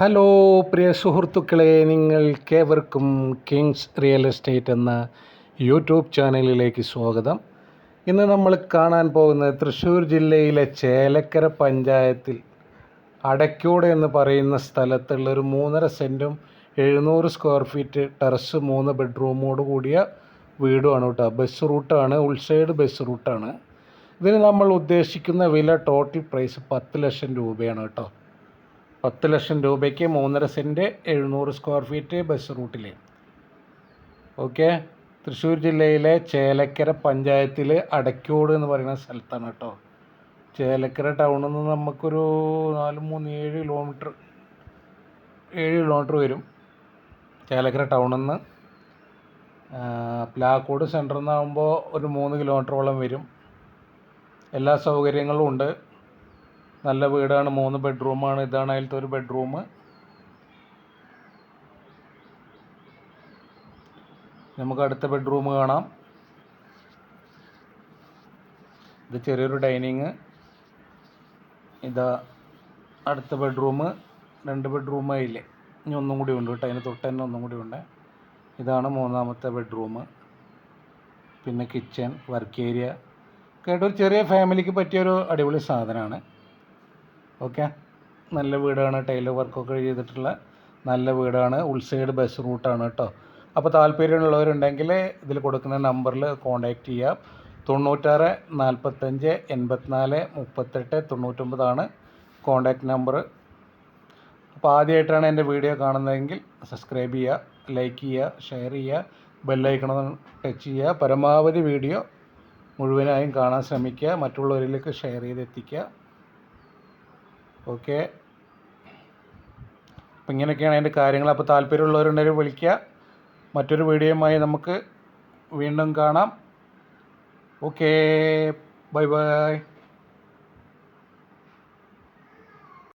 Hello പ്രിയ സുഹൃത്തുക്കളെ നിങ്ങൾക്കേവർക്കും കിങ്സ് റിയൽ എസ്റ്റേറ്റ് എന്ന യൂട്യൂബ് ചാനലിലേക്ക് സ്വാഗതം. ഇന്ന് നമ്മൾ കാണാൻ പോകുന്നത് തൃശ്ശൂർ ജില്ലയിലെ ചേലക്കര പഞ്ചായത്തിൽ അടയ്ക്കോട് എന്ന് പറയുന്ന സ്ഥലത്തുള്ള ഒരു മൂന്നര സെന്റും എഴുന്നൂറ് സ്ക്വയർ ഫീറ്റ് ടെറസ് മൂന്ന് ബെഡ്റൂമോട് കൂടിയ വീടുമാണ് കേട്ടോ. ബസ് റൂട്ടാണ് ഉൾസൈഡ് ബസ് റൂട്ടാണ്. ഇതിന് നമ്മൾ ഉദ്ദേശിക്കുന്ന വില ടോട്ടൽ പ്രൈസ് പത്ത് ലക്ഷം രൂപയാണ് കേട്ടോ. പത്ത് ലക്ഷം രൂപയ്ക്ക് മൂന്നര സെന്റ് എഴുന്നൂറ് സ്ക്വയർ ഫീറ്റ് ബസ് റൂട്ടിൽ ഓക്കെ? തൃശ്ശൂർ ജില്ലയിലെ ചേലക്കര പഞ്ചായത്തിൽ അടയ്ക്കോട് എന്ന് പറയുന്ന സ്ഥലത്താണ് കേട്ടോ. ചേലക്കര ടൗണിൽ നിന്ന് നമുക്കൊരു നാല് മൂന്ന് ഏഴ് കിലോമീറ്റർ ഏഴ് കിലോമീറ്റർ വരും. ചേലക്കര ടൗണിൽ നിന്ന്. പ്ലാക്കോട് സെന്ററിൽ നിന്നാകുമ്പോൾ ഒരു മൂന്ന് കിലോമീറ്ററോളം വരും. എല്ലാ സൗകര്യങ്ങളും ഉണ്ട്. നല്ല വീടാണ് മൂന്ന് ബെഡ്റൂമാണ് ഇതാണ് അതിലത്തെ ഒരു ബെഡ്റൂം. നമുക്ക് അടുത്ത ബെഡ്റൂം കാണാം. ഇത് ചെറിയൊരു ഡൈനിങ്. ഇതാ അടുത്ത ബെഡ്റൂം രണ്ട് ബെഡ്റൂം ഇനി ഒന്നും കൂടി ഉണ്ട് കേട്ടോ അതിന് തൊട്ട് തന്നെ ഒന്നും കൂടി ഉണ്ട്. ഇതാണ് മൂന്നാമത്തെ ബെഡ്റൂം. പിന്നെ കിച്ചൺ വർക്ക് ഏരിയ കേട്ടോ ഒരു ചെറിയ ഫാമിലിക്ക് പറ്റിയൊരു അടിപൊളി സാധനമാണ്. ഓക്കെ. നല്ല വീടാണ് ടൈലർ വർക്കൊക്കെ ചെയ്തിട്ടുള്ള നല്ല വീടാണ്. ഉൾസൈഡ് ബസ് റൂട്ടാണ് കേട്ടോ അപ്പോൾ താല്പര്യമുള്ളവരുണ്ടെങ്കിൽ ഇതിൽ കൊടുക്കുന്ന നമ്പറിൽ കോൺടാക്റ്റ് ചെയ്യാം. തൊണ്ണൂറ്റാറ് നാൽപ്പത്തഞ്ച് എൺപത്തിനാല് മുപ്പത്തെട്ട് തൊണ്ണൂറ്റൊമ്പതാണ് കോൺടാക്റ്റ് നമ്പർ അപ്പോൾ ആദ്യമായിട്ടാണ് എന്റെ വീഡിയോ കാണുന്നതെങ്കിൽ സബ്സ്ക്രൈബ് ചെയ്യുക ലൈക്ക് ചെയ്യുക ഷെയർ ചെയ്യുക ബെല്ലൈക്കണം ടച്ച് ചെയ്യുക പരമാവധി വീഡിയോ മുഴുവനായും കാണാൻ ശ്രമിക്കുക. മറ്റുള്ളവരിലേക്ക് ഷെയർ ചെയ്ത് എത്തിക്കുക ഓക്കെ. അപ്പം ഇങ്ങനെയൊക്കെയാണ് അതിന്റെ കാര്യങ്ങൾ. അപ്പോൾ താല്പര്യമുള്ളവരുണ്ടെങ്കിൽ വിളിക്കുക. മറ്റൊരു വീഡിയോയുമായി നമുക്ക് വീണ്ടും കാണാം. ഓക്കേ. Bye bye.